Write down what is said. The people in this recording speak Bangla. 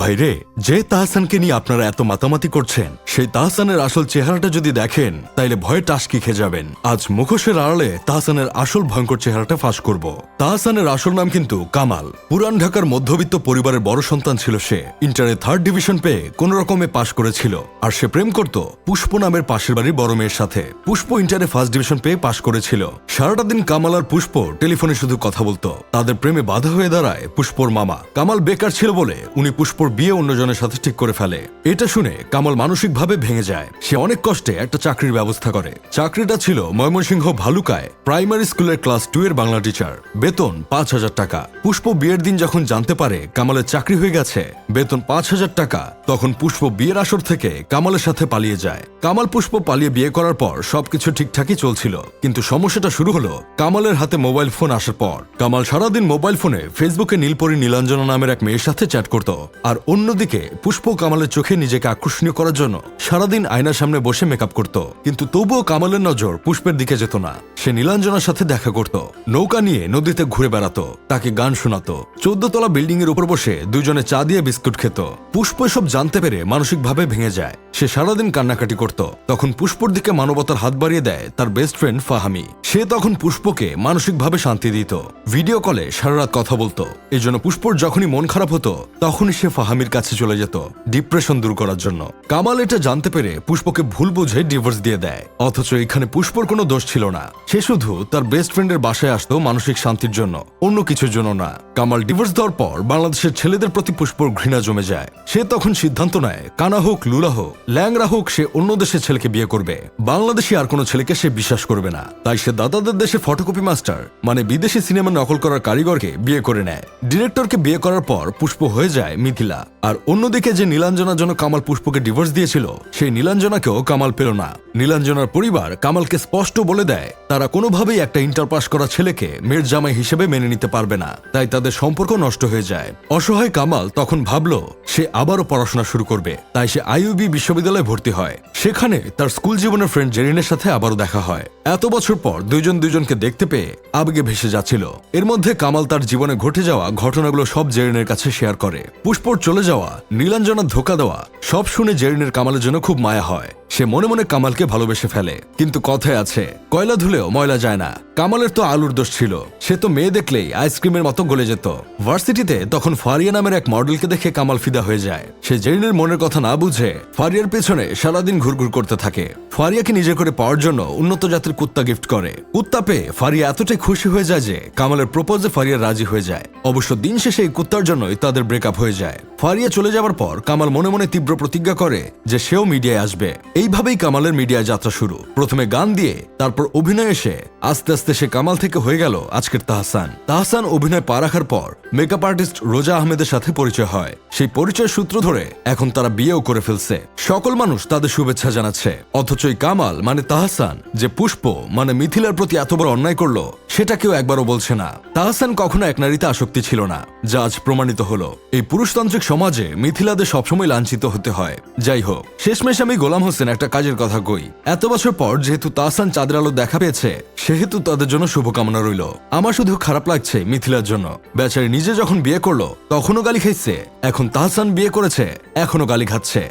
ভাইরে, যে তাহসানকে নিয়ে আপনারা এত মাতামাতি করছেন, সেই তাহসানের আসল চেহারাটা যদি দেখেন, তাইলে ভয়ে টাসকি খেয়ে যাবেন। আজ মুখোশের আড়ালে তাহসানের আসল ভয়ঙ্কর চেহারাটা ফাঁস করব। তাহসানের আসল নাম কিন্তু কামাল। পুরান ঢাকার মধ্যবিত্ত পরিবারের বড় সন্তান ছিল সে। ইন্টারে থার্ড ডিভিশন পেয়ে কোন রকমে পাশ করেছিল। আর সে প্রেম করত পুষ্প নামের পাশের বাড়ির বড় মেয়ের সাথে। পুষ্প ইন্টারে ফার্স্ট ডিভিশন পেয়ে পাশ করেছিল। সারাটা দিন কামাল আর পুষ্প টেলিফোনে শুধু কথা বলতো। তাদের প্রেমে বাধা হয়ে দাঁড়ায় পুষ্পর মামা। কামাল বেকার ছিল বলে উনি পুষ্পর বিয়ে অন্যজনের সাথে ঠিক করে ফেলে। এটা শুনে কামাল মানসিকভাবে ভেঙে যায়। সে অনেক কষ্টে একটা চাকরির ব্যবস্থা করে। চাকরিটা ছিল ময়মনসিংহ ভালুকায় প্রাইমারি স্কুলের ক্লাস টু এর বাংলা টিচার। বেতন পাঁচ হাজার টাকা। পুষ্প বিয়ের দিন যখন জানতে পারে কামালের চাকরি হয়ে গেছে, বেতন পাঁচ হাজার টাকা, তখন পুষ্প বিয়ের আসর থেকে কামালের সাথে পালিয়ে যায়। কামাল পুষ্প পালিয়ে বিয়ে করার পর সবকিছু ঠিকঠাকই চলছিল। কিন্তু সমস্যাটা শুরু হলো কামালের হাতে মোবাইল ফোন আসার পর। কামাল সারাদিন মোবাইল ফোনে ফেসবুকে নীলপরি নীলাঞ্জনা নামের এক মেয়ের সাথে চ্যাট করত। আর অন্যদিকে, পুষ্প কামালের চোখে নিজেকে আকর্ষণীয় করার জন্য সারাদিন আয়নার সামনে বসে মেকআপ করত। কিন্তু তবুও কামালের নজর পুষ্পের দিকে যেত না। সে নীলাঞ্জনার সাথে দেখা করত। নৌকা নিয়ে নদীতে ঘুরে বেড়াতো, তাকে গান শোনাতো। চোদ্দ তলা বিল্ডিং এর উপর বসে দুজনে চা দিয়ে বিস্কুট খেত। পুষ্প এসব জানতে পেরে মানসিকভাবে ভেঙে যায়। সে সারাদিন কান্নাকাটি করত। তখন পুষ্পর দিকে মানবতার হাত বাড়িয়ে দেয় তার বেস্ট ফ্রেন্ড ফাহামি। সে তখন পুষ্পকে মানসিকভাবে শান্তি দিত। ভিডিও কলে সারা রাত কথা বলতো। এই জন্য পুষ্পর যখনই মন খারাপ হতো, তখনই সে ফাহামির কাছে চলে যেত ডিপ্রেশন দূর করার জন্য। কামাল এটা জানতে পেরে পুষ্পকে ভুল বুঝে ডিভোর্স দিয়ে দেয়। অথচ এখানে পুষ্পর কোনো দোষ ছিল না। সে শুধু তার বেস্ট ফ্রেন্ডের বাসায় আসতো মানসিক শান্তির জন্য, অন্য কিছুর জন্য না। কামাল ডিভোর্স দেওয়ার পর বাংলাদেশের ছেলেদের প্রতি পুষ্পর ঘৃণা জমে যায়। সে তখন সিদ্ধান্ত নেয়, কানা হোক, লুলা হোক ল্যাংরা হোক, সে অন্য দেশের ছেলেকে বিয়ে করবে। বাংলাদেশি আর কোনো ছেলেকে সে বিশ্বাস করবে না। তাই সে দাদাদের দেশে ফটোকপি মাস্টার মানে বিদেশি সিনেমা নকল করার কারিগরকে বিয়ে করে নেয়। ডিরেক্টরকে বিয়ে করার পর পুষ্প হয়ে যায় মিথিলা। আর অন্যদিকে যে নীলাঞ্জনার জন্য কামাল পুষ্পকে ডিভোর্স দিয়েছিল, সেই নীলাঞ্জনাকেও কামাল পেল না। নীলাঞ্জনার পরিবার কামালকে স্পষ্ট বলে দেয়, তারা কোনোভাবেই একটা ইন্টার পাস করা ছেলেকে মেয়ের জামাই হিসেবে মেনে নিতে পারবে না, তাই তাদের সম্পর্ক নষ্ট হয়ে যায়। অসহায় কামাল তখন ভাবলো সে আবারও পড়াশোনা শুরু করবে। তাই সে আইইউবি বিশ্ববিদ্যালয়ে ভর্তি হয়। সেখানে তার স্কুল জীবনের ফ্রেন্ড জেরিনের সাথে আবারও দেখা হয়। এত বছর পর দুইজন দুইজনকে দেখতে পেয়ে আবেগে ভেসে যাচ্ছিল। এর মধ্যে কামাল তার জীবনে ঘটে যাওয়া ঘটনাগুলো সব জেরিনের কাছে শেয়ার করে। পুষ্পর চলে যাওয়া, নীলাঞ্জনার ধোকা দেওয়া, সব শুনে জেরিনের কামালের জন্য খুব মায়া হয়। সে মনে মনে কামালকে ভালোবেসে ফেলে। কিন্তু কথায় আছে, কয়লা ধুলেও ময়লা যায় না। কামালের তো আলুর দোষ ছিল। সে তো মেয়ে দেখলেই আইসক্রিমের মতো গলে যেত। ভার্সিটিতে তখন ফারিয়া নামের এক মডেলকে দেখে কামাল ফিদা হয়ে যায়। সে জেরিনের মনের কথা না বুঝে ফারিয়ার পেছনে সারাদিন ঘুরঘুর করতে থাকে। ফারিয়াকে নিজে করে পাওয়ার জন্য উন্নত জাতের কুত্তা গিফট করে। কুত্তা পেয়ে ফারিয়া এতটাই খুশি হয়ে যায় যে কামালের প্রপোজে ফারিয়া রাজি হয়ে যায়। অবশ্য দিন শেষে এই কুত্তার জন্যই তাদের ব্রেকআপ হয়ে যায়। ফারিয়া চলে যাওয়ার পর কামাল মনে মনে তীব্র প্রতিজ্ঞা করে যে সেও মিডিয়ায় আসবে। এইভাবেই কামালের মিডিয়ায় যাত্রা শুরু। প্রথমে গান দিয়ে, তারপর অভিনয় এসে, আস্তে আস্তে সে কামাল থেকে হয়ে গেল আজকের তাহসান। তাহসান অভিনয় পা রাখার পর মেকআপ আর্টিস্ট রোজা আহমেদের সাথে পরিচয় হয়। সেই পরিচয় সূত্র ধরে এখন তারা বিয়েও করে ফেলছে। সকল মানুষ তাদের শুভেচ্ছা জানাচ্ছে। অথচ কামাল মানে তাহসান, যে পুষ্প মানে মিথিলার প্রতি এত বড় অন্যায় করল সেটা কেউ একবারও বলছে না। তাহসান কখনো এক নারীতে আসক্তি ছিল না, যা আজ প্রমাণিত হলো। এই পুরুষতান্ত্রিক সমাজে মিথিলাদের সবসময় লাঞ্ছিত হতে হয়। যাই হোক, শেষমেশ আমি গোলাম হোসেন একটা কাজের কথা কই। এত বছর পর যেহেতু তাহসান চাঁদের আলো দেখা পেয়েছে, সেহেতু তাদের জন্য শুভকামনা রইল। আমার শুধু খারাপ লাগছে মিথিলার জন্য। বেচারি নিজে যখন বিয়ে করল, তখনও গালি খাইছে। এখন তাহসান বিয়ে করেছে এখনও গালি খাচ্ছে।